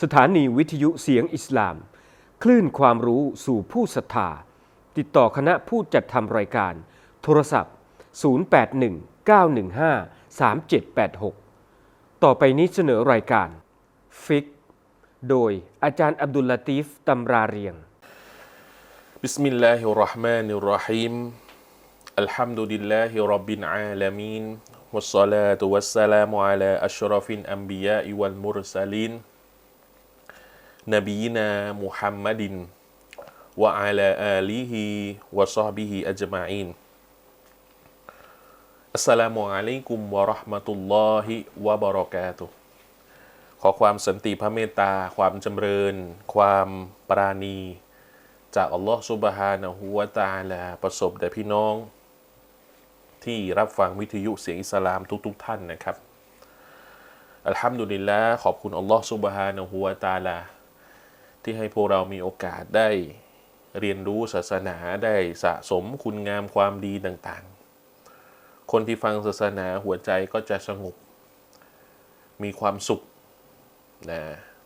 สถานีวิทยุเสียงอิสลาม คลื่นความรู้สู่ผู้ศรัทธา ติดต่อคณะผู้จัดทำรายการ โทรศัพท์ 0819153786 ต่อไปนี้เสนอรายการ ฟิก โดยอาจารย์อับดุลลาตีฟตำราเรียง بسم الله الرحمن الرحيم الحمد لله رب العالمين والصلاة والسلام على أشرف الأنبياء والمرسلين นบีนามุฮัมมัดินวะอาลาอาลีฮิวะซอบิฮิอัจมาอินอัสสลามุอะลัยกุมวะราะห์มะตุลลอฮิวะบะเราะกาตุขอความสันติพระเมตตา ความจำเริญ ความปราณี จากอัลลอฮฺซุบฮานะฮูวะตาลาประสบแด่พี่น้อง ที่รับฟังวิทยุเสียงอิสลามทุก ๆ ท่านนะครับอัลฮัมดุลิลละขอบคุณอัลลอฮฺซุบฮานะฮูวะตาลา ที่ให้พวกเรามีโอกาสได้เรียนรู้ศาสนาได้สะสมคุณงามความดีต่างๆ คนที่ฟังศาสนาหัวใจก็จะสงบ มีความสุขนะ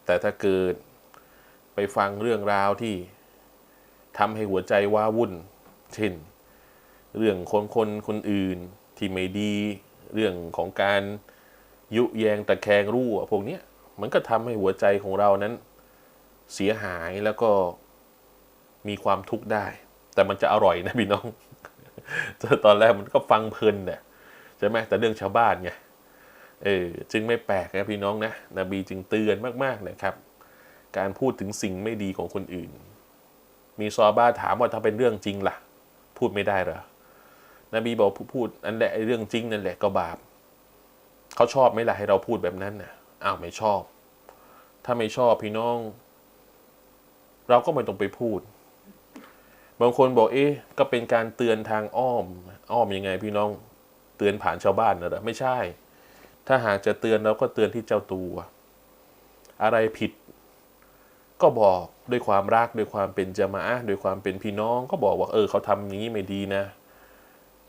แต่ถ้าเกิดไปฟังเรื่องราวที่ทำให้หัวใจว้าวุ่น เช่น เรื่องคนคนคนอื่นที่ไม่ดี เรื่องของการยุแยงตะแคงรั่วพวกนี้มันก็ทำให้หัวใจของเรานั้น เสียหายแล้วก็มีความทุกข์ได้ แต่มันจะอร่อยนะพี่น้องตอนแรกมันก็ฟังเพลินเนี่ยใช่ไหมแต่เรื่องชาวบ้านไงเออจึงไม่แปลกนะพี่น้องนะนบีจึงเตือนมากๆนะครับ การพูดถึงสิ่งไม่ดีของคนอื่น มีซอบ้าถามว่าถ้าเป็นเรื่องจริงล่ะ พูดไม่ได้เหรอนบีบอกพูดอันแหละไอ้เรื่องจริงนั่นแหละก็บาปเขาชอบไหมล่ะให้เราพูดแบบนั้นน่ะอ้าวไม่ชอบ ถ้าไม่ชอบพี่น้อง เราก็ไม่ต้องไปพูด บางคนบอกเอ๊ะก็เป็นการเตือนทางอ้อม อ้อมยังไงพี่น้องเตือนผ่านชาวบ้านนะหรอไม่ใช่ ถ้าหากจะเตือนเราก็เตือนที่เจ้าตัว อะไรผิด ก็บอกด้วยความรักด้วยความเป็นจามะอะห์ด้วยความเป็นพี่น้อง ก็บอกว่าเออเขาทำอย่างนี้ไม่ดีนะ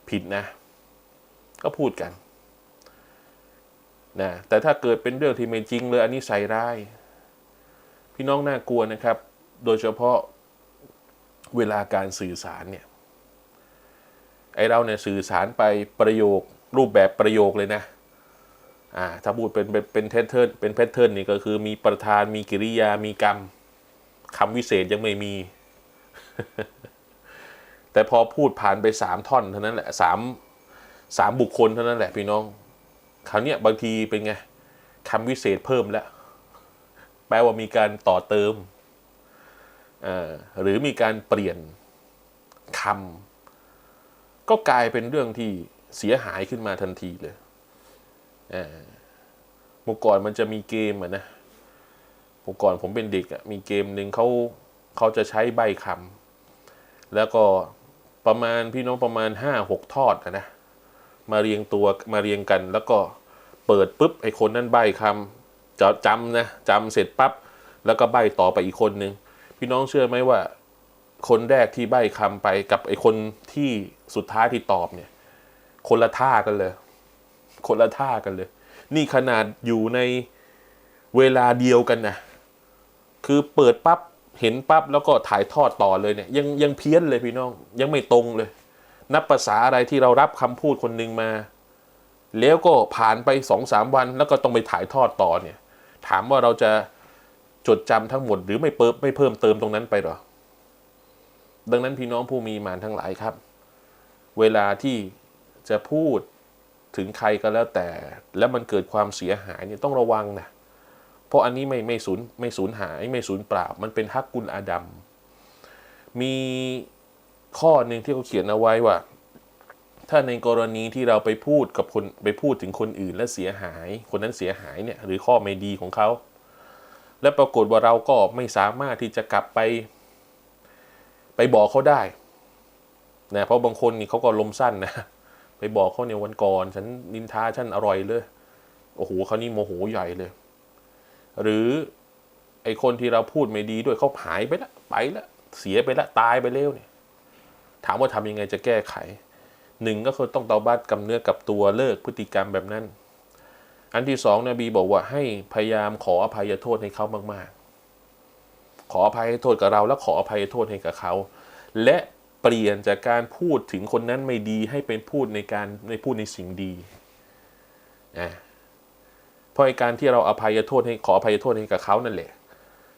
ผิดนะ ก็พูดกันนะแต่ถ้าเกิดเป็นเรื่องที่ไม่จริงเลยอันนี้ใส่ร้าย พี่น้องน่ากลัวนะครับ โดยเฉพาะเวลาการสื่อสารเนี่ยไอเราเนี่ยสื่อสารไปประโยครูปแบบประโยคเลยนะอ่าถ้าพูดเป็นเป็นเป็นเทเทิร์นเป็นแพทเทิร์นนี่ก็คือมีประธานมีกิริยามีกรรมคำวิเศษยังไม่มี แต่พอพูดผ่านไปสามท่อนเท่านั้นแหละสามสามบุคคลเท่านั้นแหละพี่น้องคราวเนี้ยบางทีเป็นไงคำวิเศษเพิ่มแล้วแปลว่ามีการต่อเติม หรือมีการเปลี่ยนคำก็กลายเป็นเรื่องที่เสียหายขึ้นมาทันทีเลยเมื่อก่อนมันจะมีเกมอะนะเมื่อก่อนผมเป็นเด็กอะมีเกมหนึ่งเขาเขาจะใช้ใบคำแล้วก็ประมาณพี่น้องประมาณห้าหกทอดอะนะมาเรียงตัวมาเรียงกัน แล้วก็เปิดปุ๊บไอ้คนนั้นใบคำจะจำนะจำเสร็จปั๊บแล้วก็ใบต่อไปอีกคนนึง พี่น้องเชื่อไหมว่า คนแรกที่ใบคำไปกับไอ้คนที่สุดท้ายที่ตอบเนี่ย คนละท่ากันเลย คนละท่ากันเลย นี่ขนาดอยู่ในเวลาเดียวกันนะคือเปิดปั๊บเห็นปั๊บแล้วก็ถ่ายทอดต่อเลยเนี่ย ยังยังเพี้ยนเลยพี่น้อง ยังไม่ตรงเลย นับภาษาอะไรที่เรารับคำพูดคนหนึ่งมา แล้วก็ผ่านไปสองสามวันแล้วก็ต้องไปถ่ายทอดต่อเนี่ย ถามว่าเราจะ จดจำทั้งหมดหรือไม่เปิดไม่เพิ่มเติมตรงนั้นไปหรอ ดังนั้นพี่น้องผู้มีมานทั้งหลายครับ เวลาที่จะพูดถึงใครก็แล้วแต่ แล้วมันเกิดความเสียหายเนี่ยต้องระวังนะเพราะอันนี้ไม่ไม่สูญไม่สูญหายไม่สูญเปล่า มันเป็นฮักกุลอาดัมมีข้อหนึ่งที่เขาเขียนเอาไว้ว่า ถ้าในกรณีที่เราไปพูดกับคนไปพูดถึงคนอื่นและเสียหาย คนนั้นเสียหายเนี่ยหรือข้อไม่ดีของเขา และปรากฏว่าเราก็ไม่สามารถที่จะกลับไป ไปบอกเขาได้นะเพราะบางคนนี่เขาก็ลมสั้นนะไปบอกเขาเนี่ยวันก่อน ฉันนินทาฉันอร่อยเลยโอ้โหเขานี่โมโหใหญ่เลย หรือไอคนที่เราพูดไม่ดีด้วยเขาหายไปละไปละเสียไปละตายไปเร็วเนี่ย ถามว่าทำยังไงจะแก้ไขหนึ่งก็คือต้องเตาบัตกำเนื้อกับตัวเลิกพฤติกรรมแบบนั้น อันที่สองนบีบอกว่าให้พยายามขออภัยโทษให้เขามาก ๆ ขออภัยโทษกับเรา แล้วขออภัยโทษให้กับเขา และเปลี่ยนจากการพูดถึงคนนั้นไม่ดีให้เป็นพูดในการในพูดในสิ่งดีนะเพราะการที่เราอภัยโทษให้ขออภัยโทษให้กับเขานั่นแหละ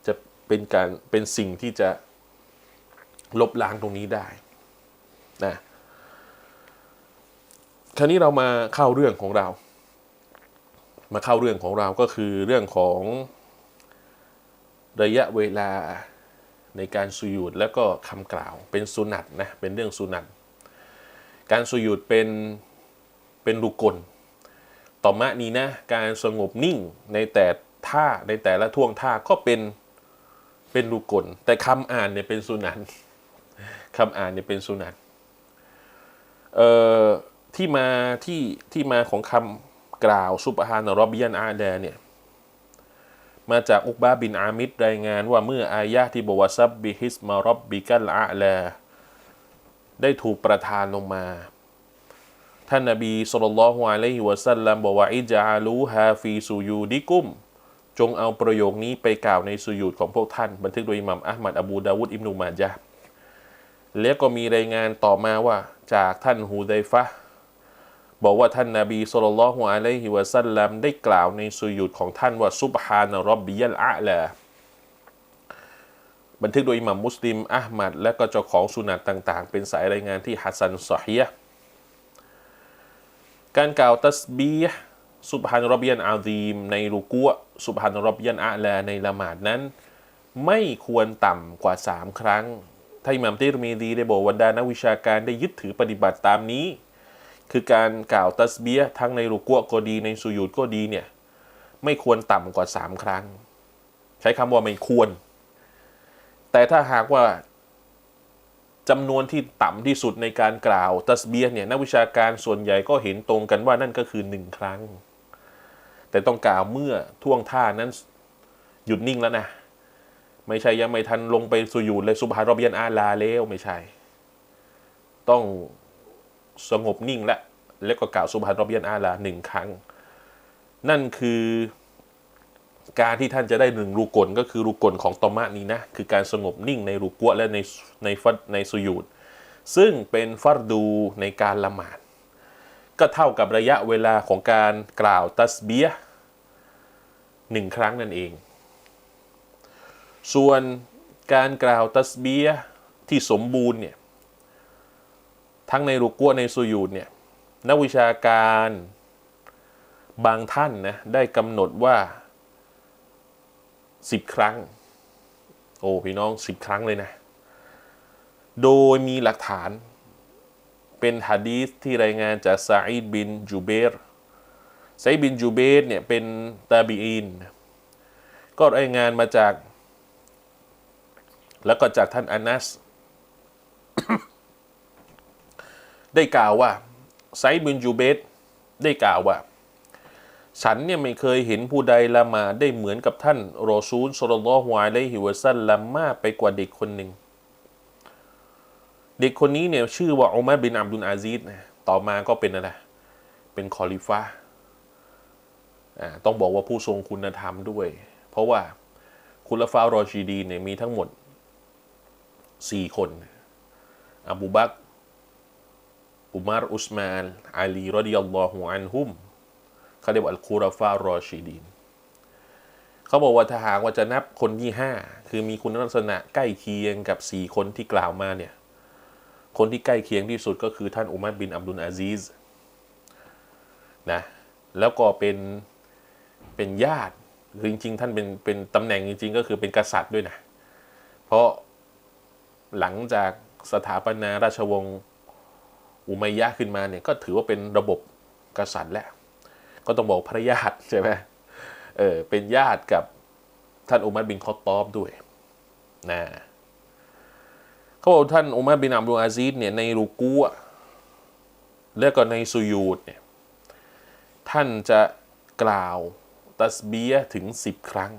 จะเป็นการเป็นสิ่งที่จะลบล้างตรงนี้ได้นะคราวนี้เรามาเข้าเรื่องของเรา มาเข้าเรื่องของเราก็คือเรื่องของระยะเวลาในการสุยุดแล้วก็คำกล่าวเป็นสุนัตนะเป็นเรื่องสุนัตการสุยุดเป็นเป็นรุกล ต่อมานี้นะการสงบนิ่งในแต่ท่าในแต่ละท่วงท่าก็เป็นเป็นรุกล แต่คำอ่านเนี่ยเป็นสุนัตคำอ่านเนี่ยเป็นสุนัตเอ่อที่มาที่ที่มาของคำ กล่าวซุบฮานรอบบิยันอาแดเนี่ยมาจากอุกบาบินอามิดรายงานว่าเมื่ออายะที่บอกว่าซับบิฮิสมารอบบิกัลอาแลได้ถูกประทานลงมา ท่านนบีสุลต่านละฮ์อะลัยฮิวะสัลลัมบอกว่าอิจาลูฮาฟีซูยูดิกุม จงเอาประโยคนี้ไปกล่าวในสุยูดของพวกท่าน บันทึกโดยอิหมัมอัลมัดอบูดาวุดอิบนุมาจาแล้วก็มีรายงานต่อมาว่า จากท่านฮูไดฟะ บอกว่าท่านนาบีสุลต่านละฮ์อะลัยฮิวะสัลลัมได้กล่าวในสุยูดของท่านว่าซุบฮานะรับบิยัลอาลาบันทึกโดยอิหมัมมุสลิมอัลมัดและก็เจ้าของสุนัตต่างๆ เป็นสายรายงานที่ฮัสซันซอฮียะการกล่าวตัสบีฮ์ซุบฮานรับบิยันอาซีมในรุกัวซุบฮานรับบิยันอาลาในละหมาดนั้น ไม่ควรต่ำกว่าสามครั้งท่านอิหมัมติรมีดีได้บอกว่าดานักวิชาการได้ยึดถือปฏิบัติตามนี้ คือการกล่าวตัสเบียทั้งในรุกัวก็ดีในสุยูดก็ดีเนี่ยไม่ควรต่ำกว่าสามครั้ง ใช้คำว่าไม่ควร แต่ถ้าหากว่าจำนวนที่ต่ำที่สุดในการกล่าวตัสเบียเนี่ยนักวิชาการส่วนใหญ่ก็เห็นตรงกันว่านั่นก็คือหนึ่งครั้ง แต่ต้องกล่าวเมื่อท่วงท่านั้นหยุดนิ่งแล้วนะ ไม่ใช่ยังไม่ทันลงไปสุยูดเลยสุบฮารอบยันอาลาแล้วไม่ใช่ ต้อง สงบนิ่งและแล้วก็กล่าวสุบฮานรบยันอาลาหนึ่งครั้ง นั่นคือการที่ท่านจะได้หนึ่งรูกลก็คือรูกลของตอมะนี้นะ คือการสงบนิ่งในรูกัวและในในฟัดในสุยูดซึ่งเป็นฟัรดูในการละหมาด ก็เท่ากับระยะเวลาของการกล่าวตัสเบียหนึ่งครั้งนั่นเอง ส่วนการกล่าวตัสเบียที่สมบูรณ์เนี่ย ทั้งในรุกัวในสุยูดเนี่ยนักวิชาการบางท่านนะได้กำหนดว่าสิบครั้ง โอ้พี่น้องสิบครั้งเลยนะ โดยมีหลักฐาน เป็นฮะดีษที่รายงานจากซาอิดบินจูเบรซาอิดบินจูเบรเนี่ยเป็นตาบีอิน ก็รายงานมาจาก แล้วก็จากท่านอานัส ได้กล่าวว่าไซบินจูเบตได้กล่าวว่า ฉันเนี่ยไม่เคยเห็นผู้ใดละมาได้เหมือนกับท่านรอซูลสุลลัลลอฮุอะฮิวซัลลัมากไปกว่าเด็กคนหนึ่ง เด็กคนนี้เนี่ยชื่อว่าอุมัรบินอับดุลอาซีดนะต่อมาก็เป็นอะไรเป็นคอลิฟะห์อ่าต้องบอกว่าผู้ทรงคุณธรรมด้วย เพราะว่าคุณละฟารอชีดีเนี่ยมีทั้งหมดสี่คน อบูบัก อุมารอุสมานอาลีรดิยัลลอฮุอันฮุมเขาเรียกว่าอัลคูรฟารอชีดีนเขาบอกว่าถ้าหากว่าจะนับคนที่ห้าคือมีคุณลักษณะใกล้เคียงกับสี่คนที่กล่าวมาเนี่ยคนที่ใกล้เคียงที่สุดก็คือท่านอุมัรบินอับดุลอาซีซนะแล้วก็เป็นเป็นญาติคือจริง ๆ ท่านเป็นเป็นตำแหน่งจริง ๆ ก็คือเป็นกษัตริย์ด้วยนะ เพราะหลังจากสถาปนาราชวงศ์ อุมัยยะขึ้นมาเนี่ยก็ถือว่าเป็นระบบกษัตริย์แล้วก็ต้องบอกพระญาติใช่ไหมเออเป็นญาติกับท่านอุมัรบินคอตตอบด้วยนะเขาบอกท่านอุมัรบินอับดุลอาซีดเนี่ยในรูกัวแล้วก็ในสุยูดเนี่ยท่านจะกล่าวตัสเบียถึงสิบครั้ง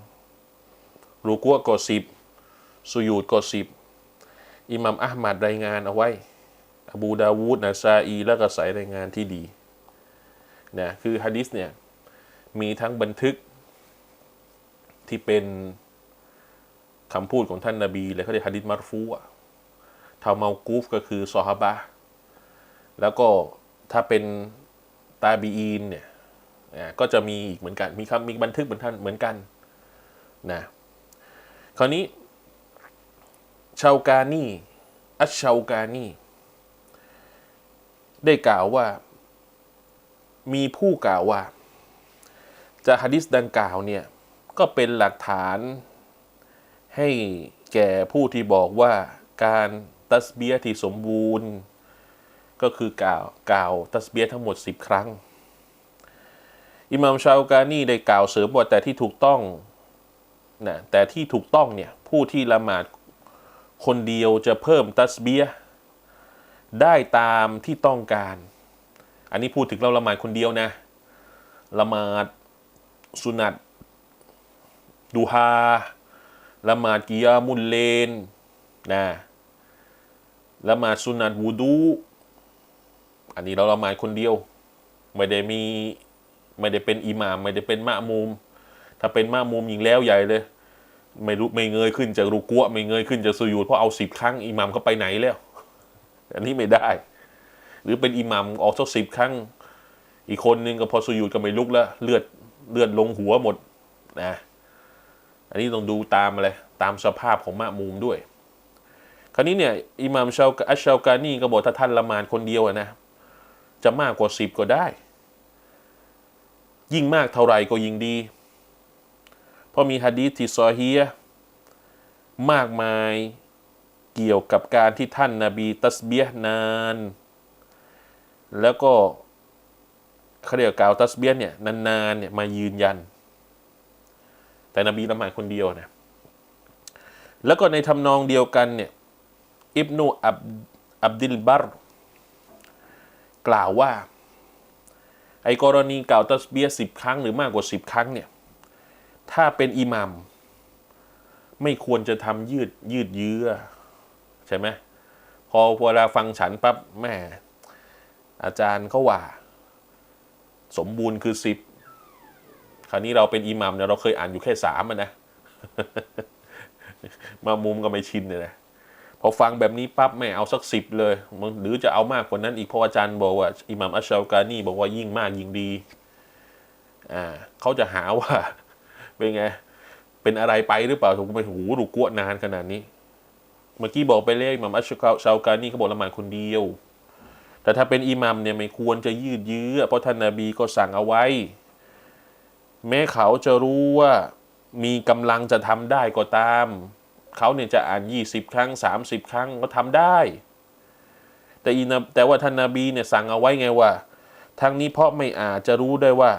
รูกัวก็สิบสุยูดก็สิบอิหมัมอัลมัดรายงานเอาไว้ บูดาวูดนะซาอีแล้วก็สายรายงานที่ดีนะคือฮะดิษเนี่ย มีทั้งบันทึกที่เป็นคำพูดของท่านนาบีเลยเขาเรียกฮะดิษมารฟูอะทาเมากูฟก็คือซอฮาบะแล้วก็ถ้าเป็นตาบีอีนเนี่ยก็จะมีอีกเหมือนกัน มีคำมีบันทึกเหมือนท่านเหมือนกันนะคราวนี้ชาวกานีอัชชาวกานี ได้กล่าวว่า มีผู้กล่าวว่าจากฮะดิษดังกล่าวเนี่ย ก็เป็นหลักฐานให้แก่ผู้ที่บอกว่าการตัสเบียที่สมบูรณ์ ก็คือกล่าวกล่าวตัสเบียทั้งหมด 10 ครั้ง อิหม่ามชาวกานีได้กล่าวเสริมว่าแต่ที่ถูกต้องนะแต่ที่ถูกต้องเนี่ย ผู้ที่ละหมาดคนเดียวจะเพิ่มตัสเบีย ได้ตามที่ต้องการ อันนี้พูดถึงเราละหมาดคนเดียวนะละหมาดสุนัตดูฮาละหมาดกิยามุลเลนนะละหมาดสุนัตวูดูอันนี้เราละหมาดคนเดียว ไม่ได้มีไม่ได้เป็นอิหม่ามไม่ได้เป็นมะมุม ถ้าเป็นมะมุมยิงแล้วใหญ่เลยไม่รู้ไม่เงยขึ้นจากรุกัวไม่เงยขึ้นจากสุญูดเพราะเอาสิบครั้งอิหมัมก็ไปไหนแล้ว อันนี้ไม่ได้ หรือเป็นอิหมัมออกสักสิบครั้ง อีกคนนึงก็พอสุญูดก็ไม่ลุกแล้วเลือดเลือดลงหัวหมดนะอันนี้ต้องดูตามอะไรตามสภาพของมะมุมด้วย คราวนี้เนี่ยอิหมัมชาวอัชชาวกานีก็บอกถ้าท่านละมาดคนเดียวนะจะมากกว่าสิบก็ได้ ยิ่งมากเท่าไหร่ก็ยิ่งดี เพราะมีฮะดีษที่ซอฮียมากมาย เกี่ยวกับการที่ท่านนาบีตัสเบียนาน แล้วก็เขาเรียกกล่าวตัสเบียเนี่ยนานๆเนี่ยมายืนยัน แต่นบีละหมาดคนเดียวนะแล้วก็ในทำนองเดียวกันเนี่ยอิบนุอับอับดิลบัรกล่าวว่า ไอ้กรณีกล่าวตัสเบียสิบครั้งหรือมากกว่าสิบครั้งเนี่ยถ้าเป็นอิหมัมไม่ควรจะทำยืดยืดเยื้อ ใช่ไหมพอเวลาฟังฉันปั๊บแม่อาจารย์เขาว่า สมบูรณ์คือสิบคราวนี้เราเป็นอิหมัมเนี่ยเราเคยอ่านอยู่แค่สามอะนะมามุมก็ไม่ชินเลยนะพอฟังแบบนี้ปั๊บแม่เอาสักสิบเลยหรือจะเอามากกว่านั้นอีกเพราะอาจารย์บอกว่าอิหมัมอัชชากานีบอกว่ายิ่งมากยิ่งดีอ่าเขาจะหาว่าเป็นไงเป็นอะไรไปหรือเปล่าถูกไปหูดูกวนานขนาดนี้ เมื่อกี้บอกไปเลยอิหมัมอัชชาวกานีเขาบอกละหมาดคนเดียว แต่ถ้าเป็นอิหมัมเนี่ยไม่ควรจะยืดเยื้อเพราะท่านนาบีก็สั่งเอาไว้ แม้เขาจะรู้ว่ามีกำลังจะทำได้ก็ตาม เขาเนี่ยจะอ่าน 20 ครั้ง 30 ครั้งก็ทำได้ แต่อีนแต่ว่าท่านนาบีเนี่ยสั่งเอาไว้ไงว่า ทั้งนี้เพราะไม่อาจจะรู้ได้ว่า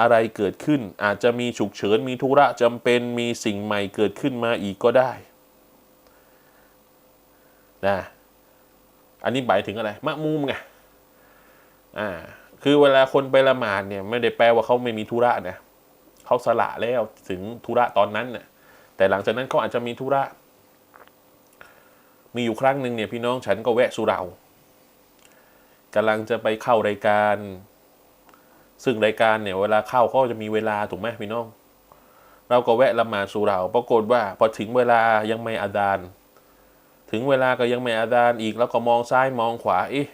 อะไรเกิดขึ้นอาจจะมีฉุกเฉินมีธุระจำเป็นมีสิ่งใหม่เกิดขึ้นมาอีกก็ได้ นะอันนี้หมายถึงอะไรมะมุมไงอ่าคือเวลาคนไปละหมาดเนี่ยไม่ได้แปลว่าเขาไม่มีธุระนะเขาสละแล้วถึงธุระตอนนั้นน่ะแต่หลังจากนั้นเขาอาจจะมีธุระ มีอยู่ครั้งหนึ่งเนี่ยพี่น้องฉันก็แวะสุเรากำลังจะไปเข้ารายการ ซึ่งรายการเนี่ยเวลาเข้าเขาจะมีเวลาถูกไหมพี่น้อง เราก็แวะละหมาดสุเราปรากฏว่าพอถึงเวลายังไม่อาดาน ถึงเวลาก็ยังไม่อาดานอีกแล้วก็มองซ้ายมองขวาเอ๊ะ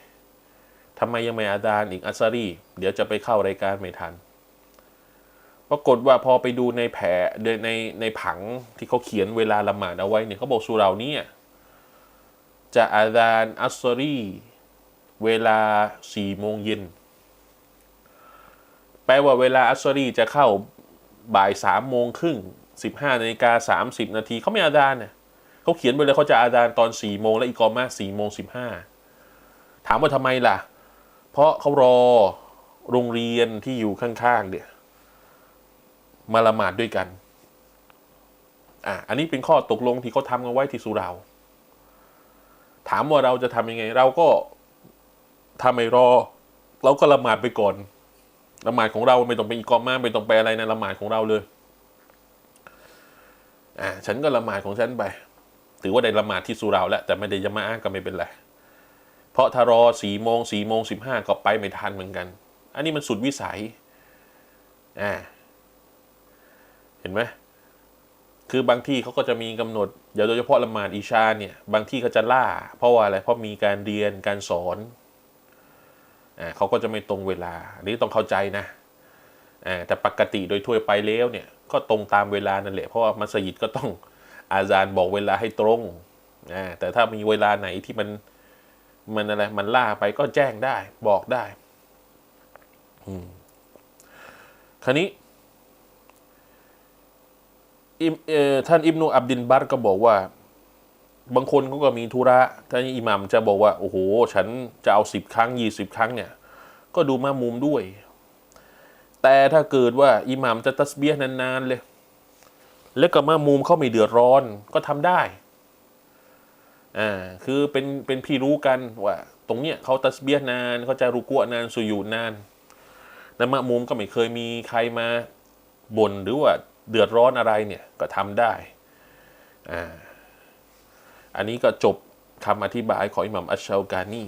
ทำไมยังไม่อาดานอีกอัสซารีเดี๋ยวจะไปเข้ารายการไม่ทันปรากฏว่าพอไปดูในแผลในในผังที่เขาเขียนเวลาละหมาดเอาไว้เนี่ยเขาบอกสุเราเนี่ยจะอาดานอัสซารีเวลาสี่โมงเย็นแปลว่าเวลาอัสซอรีจะเข้าบ่ายสามโมงครึ่งสิบห้านาฬิกาสามสิบนาทีเขาไม่อาดานเนี่ย เขาเขียนไปเลยเขาจะอาดานตอนสี่โมงและอีกอมาสี่โมงสิบห้าถามว่าทำไมล่ะ เพราะเขารอโรงเรียนที่อยู่ข้างๆเนี่ยมาละหมาดด้วยกัน อะอันนี้เป็นข้อตกลงที่เขาทำกันไว้ที่สุราถามว่าเราจะทำยังไง เราก็ถ้าไม่รอ เราก็ละหมาดไปก่อนละหมาดของเราไม่ต้องไปอีกอมาไม่ต้องไปอะไรนะละหมาดของเราเลย อ่าฉันก็ละหมาดของฉันไป ถือว่าได้ละหมาดที่สุราแล้ว แต่ไม่ได้ยะมาอะห์ก็ไม่เป็นไร เพราะถ้ารอสี่โมงสี่โมงสิบห้าก็ไปไม่ทันเหมือนกัน อันนี้มันสุดวิสัยอ่าเห็นไหมคือบางที่เขาก็จะมีกำหนดเดี๋ยวโดยเฉพาะละหมาดอิชาเนี่ยบางที่เขาจะล่า เพราะว่าอะไรเพราะมีการเรียนการสอนอ่าเขาก็จะไม่ตรงเวลา อันนี้ต้องเข้าใจนะอ่าแต่ปกติโดยทั่วไปแล้วเนี่ยก็ตรงตามเวลานั่นแหละเพราะว่ามัสยิดก็ต้อง อาจารย์บอกเวลาให้ตรงอ่าแต่ถ้ามีเวลาไหนที่มันมันอะไรมันล่าไปก็แจ้งได้ บอกได้คราวนี้ท่านอิบนุอับดินบัตก็บอกว่า บางคนเขาก็มีธุระท่านอิหมัมจะบอกว่า โอ้โห ฉันจะเอาสิบครั้งยี่สิบครั้งเนี่ย ก็ดูมามุมด้วย แต่ถ้าเกิดว่าอิหมัมจะตัสเบียนานๆเลย แล้วก็มามุมเขาไม่เดือดร้อนก็ทำได้อ่าคือเป็นเป็นพี่รู้กันว่า ตรงเนี้ยเขาตัสเบียห์นานเขาจะรุกัวนานสุยูนานแล้วมะมุมก็ไม่เคยมีใครมาบ่นหรือว่าเดือดร้อนอะไรเนี่ยก็ทำได้อ่าอันนี้ก็จบคำอธิบายของอิหมัมอัชชากานี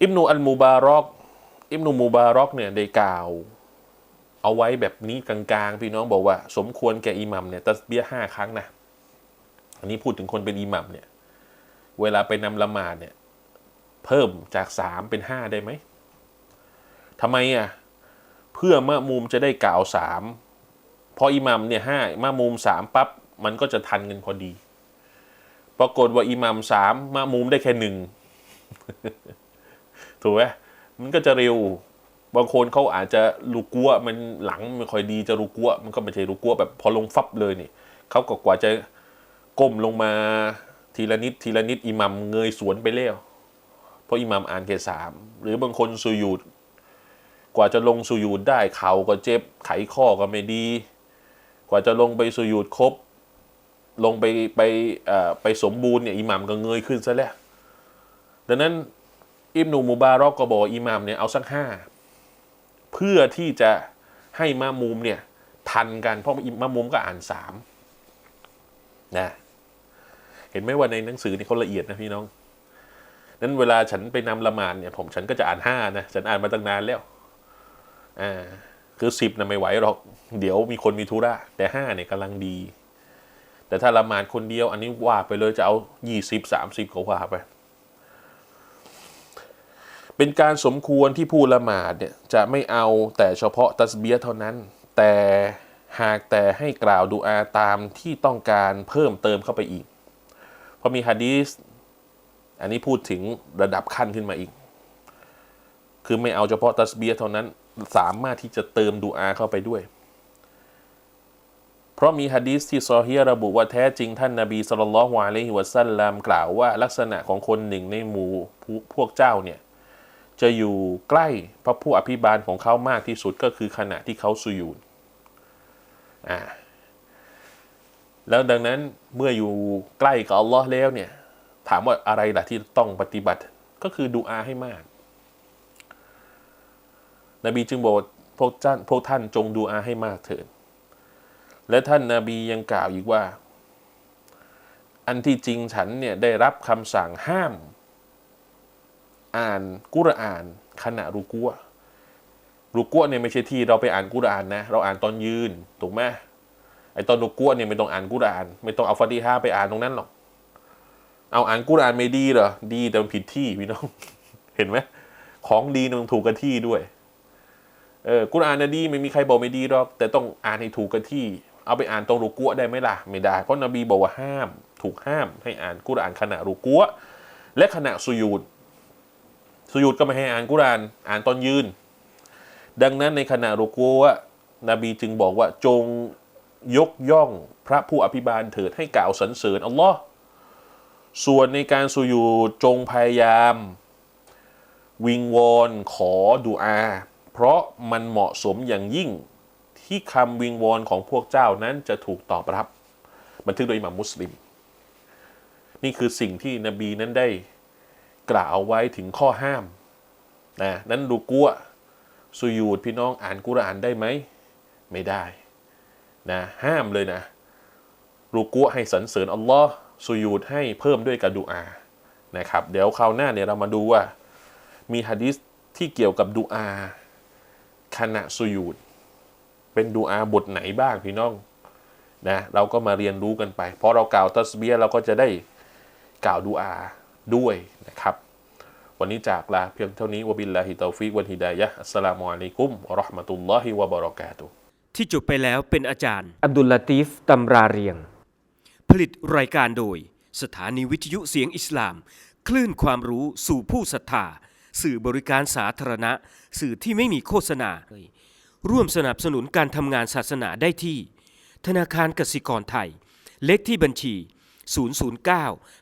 อิบนุอัลมูบารอก อิบนุมูบารอกเนี่ยได้กล่าว เอาไว้แบบนี้กลางๆ พี่น้องบอกว่า สมควรแก่อิหมัมเนี่ยตัสเบียห้าครั้งนะอันนี้พูดถึงคนเป็นอิหมัมเนี่ย เวลาไปนำละหมาดเนี่ย เพิ่มจากสามเป็นห้าได้ไหมทำไมอะเพื่อมะมุมจะได้กล่าวสามพออิหมัมเนี่ยห้ามะมุมสามปั๊บมันก็จะทันกันพอดี ปรากฏว่าอิหมัมสามมะมุมได้แค่หนึ่งถูกไหมมันก็จะเร็ว บางคนเขาอาจจะรูกัวมันหลังไม่ค่อยดีจะรูกัวมันก็ไม่ใช่รูกัวแบบพอลงฟับเลยนี่เขาก็กว่าจะก้มลงมาทีละนิดทีละนิดอิหมัมเงยสวนไปแล้ว เพราะอิหมัมอ่านแค่สามหรือบางคนสุยูดกว่าจะลงสุยูดได้เข่าก็เจ็บไขข้อก็ไม่ดี กว่าจะลงไปสุยูดครบ ลงไปไปไปสมบูรณ์เนี่ยอิหมัมก็เงยขึ้นซะแล้วดังนั้นอิบนูมูบารอกก็บอกอิหมัมเนี่ยเอาสักห้า เพื่อที่จะให้มามุมเนี่ยทันกันเพราะมามุมก็อ่านสามนะเห็นไหมว่าในหนังสือนี่เขาละเอียดนะพี่น้องนั้นเวลาฉันไปนำละหมาดเนี่ยผมฉันก็จะอ่านห้านะฉันอ่านมาตั้งนานแล้วอ่าคือสิบนะไม่ไหวหรอก เดี๋ยวมีคนมีธุระแต่ห้าเนี่ยกำลังดี แต่ถ้าละหมาดคนเดียว อันนี้ว่าไปเลยจะเอายี่สิบสามสิบก็ว่าไป เป็นการสมควรที่ผู้ละหมาดเนี่ยจะไม่เอาแต่เฉพาะตัสเบียเท่านั้น แต่หากแต่ให้กล่าวดูอาตามที่ต้องการเพิ่มเติมเข้าไปอีก เพราะมีฮะดีสอันนี้พูดถึงระดับขั้นขึ้นมาอีก คือไม่เอาเฉพาะตัสเบียเท่านั้นสามารถที่จะเติมดูอาเข้าไปด้วย เพราะมีฮะดีษที่ซอฮีระบุว่าแท้จริงท่านนาบีสุลต่านละฮ์อะลัยฮิวะซัลลัมกล่าวว่าลักษณะของคนหนึ่งในหมู่พวกเจ้าเนี่ย จะอยู่ใกล้พระผู้อภิบาลของเขามากที่สุดก็คือขณะที่เขาสุยูดอ่าแล้วดังนั้นเมื่ออยู่ใกล้กับอัลลอฮ์แล้วเนี่ย ถามว่าอะไรล่ะที่ต้องปฏิบัติก็คือดูอาให้มาก นบีจึงบอกพวกท่านพวกท่านจงดูอาให้มากเถิดและท่านนาบียังกล่าวอีกว่า อันที่จริงฉันเนี่ยได้รับคำสั่งห้าม อ่านกุรอานขณะรุกัวรุกัวเนี่ยไม่ใช่ที่เราไปอ่านกุรอานนะ เราอ่านตอนยืนถูกไหมไอตอนรุกัวเนี่ยไม่ต้องอ่านกุรอาน ไม่ต้องเอาฟาติฮาไปอ่านตรงนั้นหรอกเอาอ่านกุรอานไม่ดีเหรอดีแต่มันผิดที่พี่น้องเห็นไหมของดีมันต้องถูกกันที่ด้วยเออกุรอานนะดีไม่มีใครบอกไม่ดีหรอก แต่ต้องอ่านให้ถูกกันที่ เอาไปอ่านตรงรุกัวได้ไหมล่ะ ไม่ได้ เพราะนบีบอกว่าห้าม ถูกห้ามให้อ่านกุรอานขณะรุกัวและขณะสุยูด สุยูดก็ไม่ให้อ่านกุราน อ่านตอนยืน ดังนั้นในขณะรุกัวนบีจึงบอกว่าจงยกย่องพระผู้อภิบาลเถิดให้กล่าวสรรเสริญอัลลอฮ์ส่วนในการสุยูดจงพยายาม วิงวอนขอดุอา เพราะมันเหมาะสมอย่างยิ่งที่คำวิงวอนของพวกเจ้านั้นจะถูกตอบรับ บันทึกโดยอิหม่ามมุสลิม นี่คือสิ่งที่นบีนั้นได้ กล่าวไว้ถึงข้อห้ามนะนั้นดูกัวสุยูดพี่น้องอ่านกุรอานได้ไหม ไม่ได้นะห้ามเลยนะรูกัวให้สรรเสริญอัลลอฮ์สุยูดให้เพิ่มด้วยกระดูอานะครับเดี๋ยวคราวหน้าเนี่ยเรามาดูว่า มีฮะดิษที่เกี่ยวกับดูอาขณะสุยูดเป็นดูอาบทไหนบ้างพี่น้องนะเราก็มาเรียนรู้กันไปพอเรากล่าวตัสเบียเราก็จะได้กล่าวดูอา ด้วยนะครับ วันนี้จากลาเพียงเท่านี้วะบิลลาฮิตาฟิกวันฮิดายะห์อัสสลามุอะลัยกุมวะเราะห์มะตุลลอฮิวะบะเราะกาตุฮ์ที่จบไปแล้วเป็นอาจารย์ อับดุลลาตีฟตำราเรียง ผลิตรายการโดย สถานีวิทยุเสียงอิสลาม คลื่นความรู้สู่ผู้ศรัทธา สื่อบริการสาธารณะ สื่อที่ไม่มีโฆษณา ร่วมสนับสนุนการทำงานศาสนาได้ที่ ธนาคารกสิกรไทย เลขที่บัญชี 009